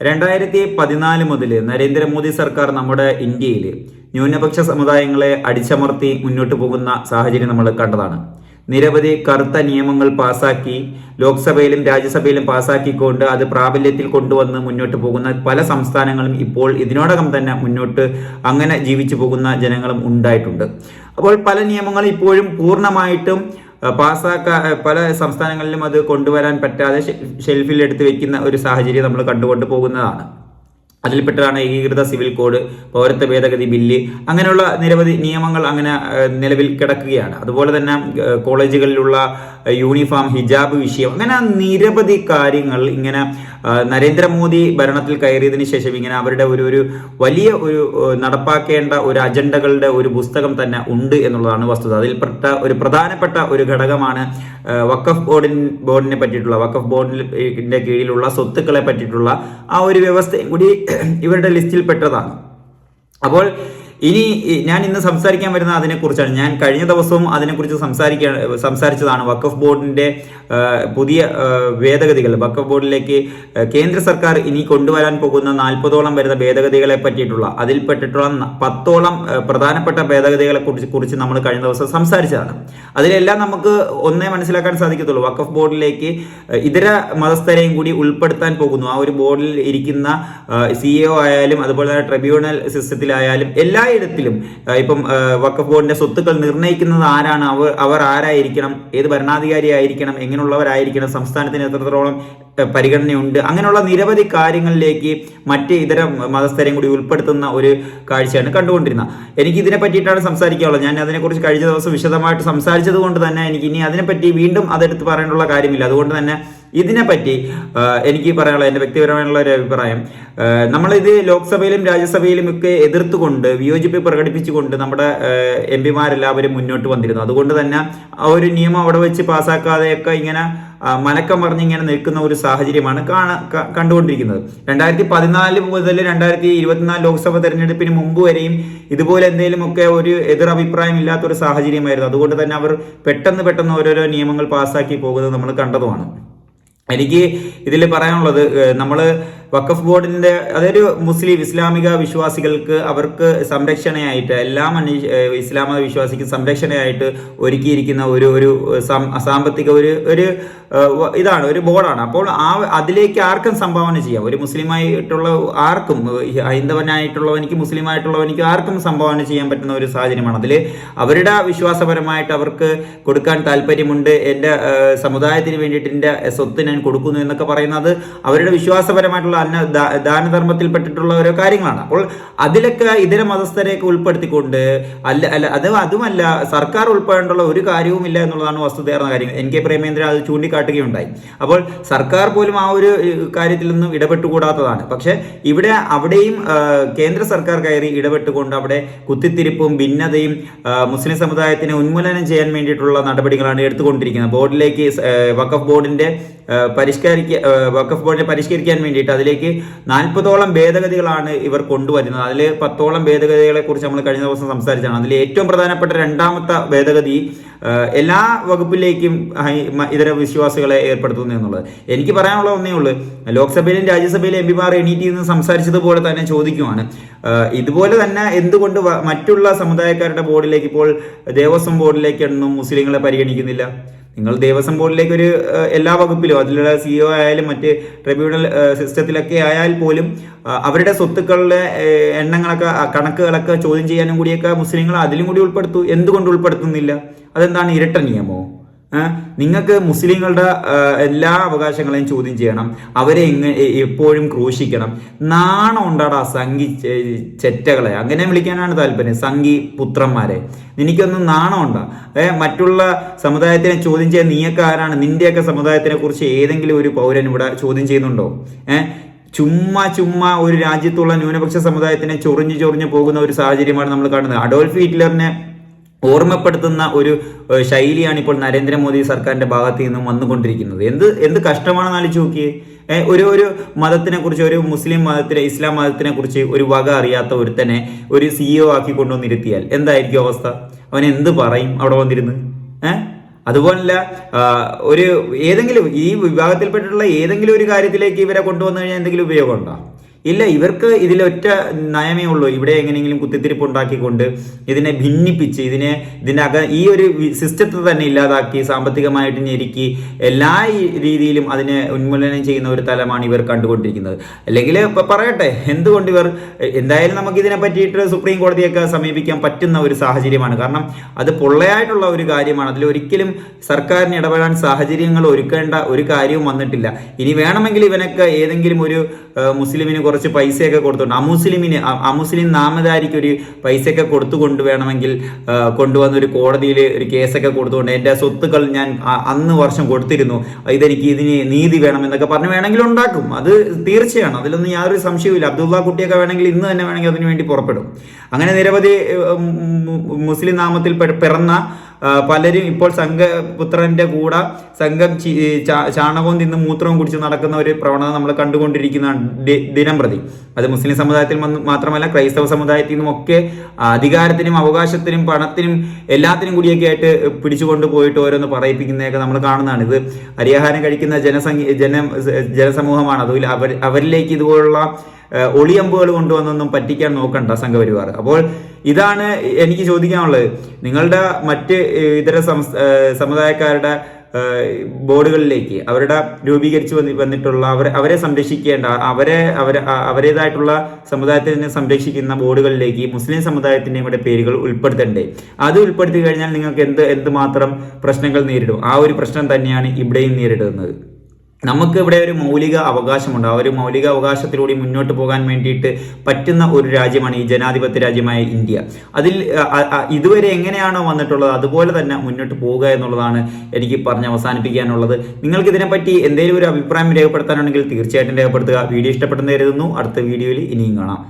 രണ്ടായിരത്തി പതിനാല് മുതൽ നരേന്ദ്രമോദി സർക്കാർ നമ്മുടെ ഇന്ത്യയിൽ ന്യൂനപക്ഷ സമുദായങ്ങളെ അടിച്ചമർത്തി മുന്നോട്ട് പോകുന്ന സാഹചര്യം നമ്മൾ കണ്ടതാണ്. നിരവധി കറുത്ത നിയമങ്ങൾ പാസാക്കി ലോക്സഭയിലും രാജ്യസഭയിലും പാസാക്കിക്കൊണ്ട് അത് പ്രാബല്യത്തിൽ കൊണ്ടുവന്ന് മുന്നോട്ട് പോകുന്ന പല സംസ്ഥാനങ്ങളും ഇപ്പോൾ ഇതിനോടകം തന്നെ മുന്നോട്ട് അങ്ങനെ ജീവിച്ചു പോകുന്ന ജനങ്ങളും ഉണ്ടായിട്ടുണ്ട്. അപ്പോൾ പല നിയമങ്ങളും ഇപ്പോഴും പൂർണമായിട്ടും പാസ്സാക്ക പല സംസ്ഥാനങ്ങളിലും അത് കൊണ്ടുവരാൻ പറ്റാതെ ഷെൽഫിൽ എടുത്ത് വെക്കുന്ന ഒരു സാഹചര്യം നമ്മൾ കണ്ടുകൊണ്ട് പോകുന്നതാണ്. അതിൽപ്പെട്ടതാണ് ഏകീകൃത സിവിൽ കോഡ് പൗരത്വ ഭേദഗതി ബില്ല് അങ്ങനെയുള്ള നിരവധി നിയമങ്ങൾ അങ്ങനെ നിലവിൽ കിടക്കുകയാണ്. അതുപോലെ തന്നെ കോളേജുകളിലുള്ള യൂണിഫോം ഹിജാബ് വിഷയം അങ്ങനെ നിരവധി കാര്യങ്ങൾ ഇങ്ങനെ നരേന്ദ്രമോദി ഭരണത്തിൽ കയറിയതിന് ശേഷം ഇങ്ങനെ അവരുടെ ഒരു ഒരു വലിയ ഒരു നടപ്പാക്കേണ്ട ഒരു അജണ്ടകളുടെ ഒരു പുസ്തകം തന്നെ ഉണ്ട് എന്നുള്ളതാണ് വസ്തുത. അതിൽപ്പെട്ട ഒരു പ്രധാനപ്പെട്ട ഒരു ഘടകമാണ് വക്കഫ് ബോർഡിൻ ബോർഡിനെ പറ്റിയിട്ടുള്ള വക്കഫ് ബോർഡിന്റെ കീഴിലുള്ള സ്വത്തുക്കളെ പറ്റിയിട്ടുള്ള ആ ഒരു വ്യവസ്ഥയും കൂടി ഇവരുടെ ലിസ്റ്റിൽ പെട്ടതാണ്. അപ്പോൾ ഇനി ഞാൻ ഇന്ന് സംസാരിക്കാൻ വരുന്ന അതിനെക്കുറിച്ചാണ്. ഞാൻ കഴിഞ്ഞ ദിവസവും അതിനെക്കുറിച്ച് സംസാരിക്കാൻ സംസാരിച്ചതാണ് വഖഫ് ബോർഡിന്റെ പുതിയ ഭേദഗതികൾ. വഖഫ് ബോർഡിലേക്ക് കേന്ദ്ര സർക്കാർ ഇനി കൊണ്ടുവരാൻ പോകുന്ന നാൽപ്പതോളം വരുന്ന ഭേദഗതികളെ പറ്റിയിട്ടുള്ള അതിൽപ്പെട്ടിട്ടുള്ള പത്തോളം പ്രധാനപ്പെട്ട ഭേദഗതികളെ കുറിച്ച് കുറിച്ച് നമ്മൾ കഴിഞ്ഞ ദിവസം സംസാരിച്ചതാണ്. അതിലെല്ലാം നമുക്ക് ഒന്നേ മനസ്സിലാക്കാൻ സാധിക്കത്തുള്ളൂ. വഖഫ് ബോർഡിലേക്ക് ഇതര മതസ്ഥരെയും കൂടി ഉൾപ്പെടുത്താൻ പോകുന്നു. ആ ഒരു ബോർഡിൽ ഇരിക്കുന്ന സി ആയാലും അതുപോലെ തന്നെ ട്രിബ്യൂണൽ സിസ്റ്റത്തിലായാലും എല്ലായിടത്തിലും ഇപ്പം വക്കഫ് ബോർഡിന്റെ സ്വത്തുക്കൾ നിർണയിക്കുന്നത് ആരാണ്? അവർ അവർ ആരായിരിക്കണം? ഏത് ഭരണാധികാരി ആയിരിക്കണം? എങ്ങനെയുള്ളവരായിരിക്കണം? സംസ്ഥാനത്തിന് എത്രത്തോളം പരിഗണനയുണ്ട്? അങ്ങനെയുള്ള നിരവധി കാര്യങ്ങളിലേക്ക് മറ്റ് ഇതര മതസ്ഥരെയും കൂടി ഉൾപ്പെടുത്തുന്ന ഒരു കാഴ്ചയാണ് കണ്ടുകൊണ്ടിരുന്നത്. എനിക്ക് ഇതിനെ പറ്റിയിട്ടാണ് സംസാരിക്കാനുള്ളത്. ഞാൻ അതിനെക്കുറിച്ച് കഴിഞ്ഞ ദിവസം വിശദമായിട്ട് സംസാരിച്ചത് കൊണ്ട് തന്നെ എനിക്ക് ഇനി അതിനെപ്പറ്റി വീണ്ടും അതെടുത്ത് പറയാനുള്ള കാര്യമില്ല. അതുകൊണ്ട് തന്നെ ഇതിനെപ്പറ്റി എനിക്ക് പറയാനുള്ള എന്റെ വ്യക്തിപരമായുള്ള ഒരു അഭിപ്രായം നമ്മളിത് ലോക്സഭയിലും രാജ്യസഭയിലും ഒക്കെ എതിർത്തുകൊണ്ട് വിയോജിപ്പ് പ്രകടിപ്പിച്ചുകൊണ്ട് നമ്മുടെ എം പിമാരെല്ലാവരും മുന്നോട്ട് വന്നിരുന്നു. അതുകൊണ്ട് തന്നെ ആ ഒരു നിയമം അവിടെ വെച്ച് പാസ്സാക്കാതെയൊക്കെ ഇങ്ങനെ മലക്കം പറഞ്ഞ് ഇങ്ങനെ നിൽക്കുന്ന ഒരു സാഹചര്യമാണ് കാണാ കണ്ടുകൊണ്ടിരിക്കുന്നത്. രണ്ടായിരത്തി പതിനാല് മുതൽ രണ്ടായിരത്തി ഇരുപത്തിനാല് ലോക്സഭ തെരഞ്ഞെടുപ്പിന് മുമ്പ് വരെയും ഇതുപോലെ എന്തെങ്കിലുമൊക്കെ ഒരു എതിർ അഭിപ്രായം ഒരു സാഹചര്യമായിരുന്നു. അതുകൊണ്ട് തന്നെ അവർ പെട്ടെന്ന് പെട്ടെന്ന് ഓരോരോ നിയമങ്ങൾ പാസ്സാക്കി പോകുന്നത് നമ്മൾ കണ്ടതുമാണ്. എനിക്ക് ഇതിൽ പറയാനുള്ളത് നമ്മൾ വഖഫ് ബോർഡിന്റെ അതൊരു മുസ്ലിം ഇസ്ലാമിക വിശ്വാസികൾക്ക് അവർക്ക് സംരക്ഷണയായിട്ട് എല്ലാ മനുഷ്യ ഇസ്ലാമിക ഇസ്ലാമ വിശ്വാസിക്ക് സംരക്ഷണയായിട്ട് ഒരുക്കിയിരിക്കുന്ന ഒരു ഒരു സാമ്പത്തിക ഒരു ഒരു ഇതാണ് ഒരു ബോർഡാണ്. അപ്പോൾ ആ അതിലേക്ക് ആർക്കും സംഭാവന ചെയ്യാം? ഒരു മുസ്ലിമായിട്ടുള്ള ആർക്കും ഹൈന്ദവനായിട്ടുള്ളവനിക്ക് മുസ്ലിമായിട്ടുള്ളവനിക്ക് ആർക്കും സംഭാവന ചെയ്യാൻ പറ്റുന്ന ഒരു സാഹചര്യമാണ്. അതിൽ അവരുടെ വിശ്വാസപരമായിട്ട് അവർക്ക് കൊടുക്കാൻ താല്പര്യമുണ്ട്. എന്റെ സമുദായത്തിന് വേണ്ടിയിട്ട് എന്റെ സ്വത്ത് ഞാൻ കൊടുക്കുന്നു എന്നൊക്കെ പറയുന്നത് അവരുടെ വിശ്വാസപരമായിട്ടുള്ള അന്ന ദാ- ദാനധർമ്മത്തിൽപ്പെട്ടിട്ടുള്ള ഓരോ കാര്യങ്ങളാണ്. അപ്പോൾ അതിലൊക്കെ ഇതര മതസ്ഥരെയൊക്കെ ഉൾപ്പെടുത്തിക്കൊണ്ട് അല്ല അല്ല അത് അതുമല്ല സർക്കാർ ഉൾപ്പെടേണ്ടുള്ള ഒരു കാര്യവുമില്ല എന്നുള്ളതാണ് വസ്തുതയാർന്ന കാര്യം. എൻ കെ പ്രേമേന്ദ്രൻ അത് ചൂണ്ടിക്കാട്ടുകയുണ്ടായി. അപ്പോൾ സർക്കാർ പോലും ആ ഒരു കാര്യത്തിൽ നിന്നും ഇടപെട്ടുകൂടാത്തതാണ്. പക്ഷെ ഇവിടെ അവിടെയും കേന്ദ്ര സർക്കാർ കയറി ഇടപെട്ടുകൊണ്ട് അവിടെ കുത്തിത്തിരിപ്പും ഭിന്നതയും മുസ്ലിം സമുദായത്തിനെ ഉന്മൂലനം ചെയ്യാൻ വേണ്ടിയിട്ടുള്ള നടപടികളാണ് എടുത്തുകൊണ്ടിരിക്കുന്നത്. ബോർഡിലേക്ക് വഖഫ് ബോർഡിന്റെ പരിഷ്കരിക്ക വഖഫ് ബോർഡിനെ പരിഷ്കരിക്കാൻ വേണ്ടിയിട്ട് അതിലേക്ക് നാൽപ്പതോളം ഭേദഗതികളാണ് ഇവർ കൊണ്ടുവരുന്നത്. അതിൽ പത്തോളം ഭേദഗതികളെ കുറിച്ച് നമ്മൾ കഴിഞ്ഞ ദിവസം സംസാരിച്ചാണ് അതിൽ ഏറ്റവും പ്രധാനപ്പെട്ട രണ്ടാമത്തെ ഭേദഗതി എല്ലാ വകുപ്പിലേക്കും ഇതര വിശ്വാസികളെ ഏർപ്പെടുത്തുന്നു എന്നുള്ളത്. എനിക്ക് പറയാനുള്ള ഒന്നേ ഉള്ളൂ. ലോക്സഭയിലും രാജ്യസഭയിലും എം പിമാർ എണീറ്റി നിന്ന് സംസാരിച്ചതുപോലെ തന്നെ ചോദിക്കുവാണ്. ഇതുപോലെ തന്നെ എന്തുകൊണ്ട് മറ്റുള്ള സമുദായക്കാരുടെ ബോർഡിലേക്ക് ഇപ്പോൾ ദേവസ്വം ബോർഡിലേക്കൊന്നും മുസ്ലിങ്ങളെ പരിഗണിക്കുന്നില്ല? നിങ്ങൾ ദേവസ്വം ബോർഡിലേക്ക് ഒരു എല്ലാ വകുപ്പിലും അതിലുള്ള സിഇഒ ആയാലും മറ്റ് ട്രിബ്യൂണൽ സിസ്റ്റത്തിലൊക്കെ ആയാൽ പോലും അവരുടെ സ്വത്തുക്കളുടെ എണ്ണങ്ങളൊക്കെ കണക്കുകളൊക്കെ ചോദ്യം ചെയ്യാനും കൂടിയൊക്കെ മുസ്ലിങ്ങൾ അതിലും കൂടി ഉൾപ്പെടുത്തു എന്തുകൊണ്ട് ഉൾപ്പെടുത്തുന്നില്ല അതെന്താണ് ഇരട്ട നിയമമോ? നിങ്ങൾക്ക് മുസ്ലിങ്ങളുടെ എല്ലാ അവകാശങ്ങളെയും ചോദ്യം ചെയ്യണം. അവരെ എങ്ങനെ എപ്പോഴും ക്രൂശിക്കണം. നാണം ഉണ്ടാടാ സംഘി ചെറ്റകളെ. അങ്ങനെ വിളിക്കാനാണ് താല്പര്യം. സംഘി പുത്രന്മാരെ. നിനക്കൊന്നും നാണം ഉണ്ടാ? ഏഹ് മറ്റുള്ള സമുദായത്തിനെ ചോദ്യം ചെയ്യാൻ നീയൊക്കെ ആരാണ്? നിന്റെയൊക്കെ സമുദായത്തിനെ കുറിച്ച് ഏതെങ്കിലും ഒരു പൗരൻ ഇവിടെ ചോദ്യം ചെയ്യുന്നുണ്ടോ? ഏഹ് ചുമ്മാ ചുമ്മാ ഒരു രാജ്യത്തുള്ള ന്യൂനപക്ഷ സമുദായത്തിനെ ചൊറിഞ്ഞു ചൊറിഞ്ഞു പോകുന്ന ഒരു സാഹചര്യമാണ് നമ്മൾ കാണുന്നത്. അഡോൾഫ് ഹിറ്റ്ലറിനെ ഓർമ്മപ്പെടുത്തുന്ന ഒരു ശൈലിയാണ് ഇപ്പോൾ നരേന്ദ്രമോദി സർക്കാരിന്റെ ഭാഗത്ത് നിന്നും വന്നുകൊണ്ടിരിക്കുന്നത്. എന്ത് എന്ത് കഷ്ടമാണെന്ന് ആലോചിച്ച് നോക്കിയേ. ഒരു ഒരു മതത്തിനെ കുറിച്ച് ഒരു മുസ്ലിം മതത്തിലെ ഇസ്ലാം മതത്തിനെ കുറിച്ച് ഒരു വക അറിയാത്ത ഒരുത്തനെ ഒരു സിഇഒ ആക്കി കൊണ്ടുവന്നിരുത്തിയാൽ എന്തായിരിക്കും അവസ്ഥ? അവൻ എന്ത് പറയും അവിടെ വന്നിരുന്ന്? ഏഹ്? അതുപോലല്ല ഒരു ഏതെങ്കിലും ഈ വിഭാഗത്തിൽപ്പെട്ടിട്ടുള്ള ഏതെങ്കിലും ഒരു കാര്യത്തിലേക്ക് ഇവരെ കൊണ്ടുവന്നു കഴിഞ്ഞാൽ എന്തെങ്കിലും ഉപയോഗമുണ്ടോ? ഇല്ല ഇവർക്ക് ഇതിലൊറ്റ നയമേ ഉള്ളൂ. ഇവിടെ എങ്ങനെയെങ്കിലും കുത്തിത്തിരിപ്പ് ഉണ്ടാക്കിക്കൊണ്ട് ഇതിനെ ഭിന്നിപ്പിച്ച് ഇതിനെ ഇതിന്റെ അക ഈ ഒരു സിസ്റ്റത്തെ തന്നെ ഇല്ലാതാക്കി സാമ്പത്തികമായിട്ട് ഞെരുക്കി എല്ലാ രീതിയിലും അതിനെ ഉന്മൂലനം ചെയ്യുന്ന ഒരു തലമാണ് ഇവർ കണ്ടുകൊണ്ടിരിക്കുന്നത്. അല്ലെങ്കിൽ പറയട്ടെ എന്തുകൊണ്ട് ഇവർ എന്തായാലും നമുക്ക് ഇതിനെ പറ്റിയിട്ട് സുപ്രീം കോടതിയൊക്കെ സമീപിക്കാൻ പറ്റുന്ന ഒരു സാഹചര്യമാണ്. കാരണം അത് പൊള്ളയായിട്ടുള്ള ഒരു കാര്യമാണ്. അതിലൊരിക്കലും സർക്കാരിന് ഇടപെടാൻ സാഹചര്യങ്ങൾ ഒരുക്കേണ്ട ഒരു കാര്യവും വന്നിട്ടില്ല. ഇനി വേണമെങ്കിൽ ഇവനൊക്കെ ഏതെങ്കിലും ഒരു മുസ്ലിമിന് കുറച്ച് പൈസയൊക്കെ കൊടുത്തുകൊണ്ട് അമുസ്ലിമിന് അമുസ്ലിം നാമധാരിക്ക് ഒരു പൈസയൊക്കെ കൊടുത്തു കൊണ്ടുവേണമെങ്കിൽ കൊണ്ടുവന്ന ഒരു കോടതിയിൽ ഒരു കേസൊക്കെ കൊടുത്തുകൊണ്ട് എന്റെ സ്വത്തുക്കൾ ഞാൻ അന്ന് വർഷം കൊടുത്തിരുന്നു. ഇതെനിക്ക് ഇതിന് നീതി വേണം എന്നൊക്കെ പറഞ്ഞ് വേണമെങ്കിൽ ഉണ്ടാക്കും. അത് തീർച്ചയാണ്. അതിലൊന്നും യാതൊരു സംശയവുമില്ല. അബ്ദുള്ള കുട്ടിയൊക്കെ വേണമെങ്കിൽ ഇന്ന് തന്നെ വേണമെങ്കിൽ അതിന് വേണ്ടി പുറപ്പെടും. അങ്ങനെ നിരവധി മുസ്ലിം നാമത്തിൽ പിറന്ന പലരും ഇപ്പോൾ സംഘപുത്രന്റെ കൂടെ സംഘം ചാണകവും തിന്ന് മൂത്രവും കുടിച്ച് നടക്കുന്ന ഒരു പ്രവണത നമ്മൾ കണ്ടുകൊണ്ടിരിക്കുന്നതാണ് ദിനം പ്രതി. അത് മുസ്ലിം സമുദായത്തിൽ മാത്രമല്ല ക്രൈസ്തവ സമുദായത്തിൽ നിന്നും ഒക്കെ അധികാരത്തിനും അവകാശത്തിനും പണത്തിനും എല്ലാത്തിനും കൂടിയൊക്കെ ആയിട്ട് പിടിച്ചുകൊണ്ട് പോയിട്ട് ഓരോന്ന് പറയിപ്പിക്കുന്നതൊക്കെ നമ്മൾ കാണുന്നതാണ്. ഇത് അരിയാഹാരം കഴിക്കുന്ന ജനസംഖ്യ ജന ജനസമൂഹമാണ്. അതുപോലെ അവർ അവരിലേക്ക് ഇതുപോലുള്ള ഒളിയമ്പുകൾ കൊണ്ടുവന്നൊന്നും പറ്റിക്കാൻ നോക്കണ്ട സംഘപരിവാർ. അപ്പോൾ ഇതാണ് എനിക്ക് ചോദിക്കാനുള്ളത്. നിങ്ങളുടെ മറ്റ് ഇതര സമുദായക്കാരുടെ ബോർഡുകളിലേക്ക് അവരുടെ രൂപീകരിച്ച് വന്നി വന്നിട്ടുള്ള അവരെ അവരെ സംരക്ഷിക്കേണ്ട അവരെ അവരെ അവരേതായിട്ടുള്ള സമുദായത്തിനെ സംരക്ഷിക്കുന്ന ബോർഡുകളിലേക്ക് മുസ്ലിം സമുദായത്തിന്റെയും കൂടെ പേരുകൾ ഉൾപ്പെടുത്തണ്ടേ? അത് ഉൾപ്പെടുത്തി കഴിഞ്ഞാൽ നിങ്ങൾക്ക് എന്ത് എന്തുമാത്രം പ്രശ്നങ്ങൾ നേരിടും? ആ ഒരു പ്രശ്നം തന്നെയാണ് ഇവിടെയും നേരിടുന്നത്. നമുക്ക് ഇവിടെ ഒരു മൗലിക അവകാശമുണ്ട്. ആ ഒരു മൗലിക അവകാശത്തിലൂടെ മുന്നോട്ട് പോകാൻ വേണ്ടിയിട്ട് പറ്റുന്ന ഒരു രാജ്യമാണ് ഈ ജനാധിപത്യ രാജ്യമായ ഇന്ത്യ. അതിൽ ഇതുവരെ എങ്ങനെയാണോ വന്നിട്ടുള്ളത് അതുപോലെ തന്നെ മുന്നോട്ട് പോവുക എന്നുള്ളതാണ് എനിക്ക് പറഞ്ഞ് അവസാനിപ്പിക്കാനുള്ളത്. നിങ്ങൾക്ക് ഇതിനെപ്പറ്റി എന്തെങ്കിലും ഒരു അഭിപ്രായം രേഖപ്പെടുത്താനുണ്ടെങ്കിൽ തീർച്ചയായിട്ടും രേഖപ്പെടുത്തുക. വീഡിയോ ഇഷ്ടപ്പെട്ടെന്ന് കരുതുന്നു. അടുത്ത വീഡിയോയിൽ ഇനിയും കാണാം.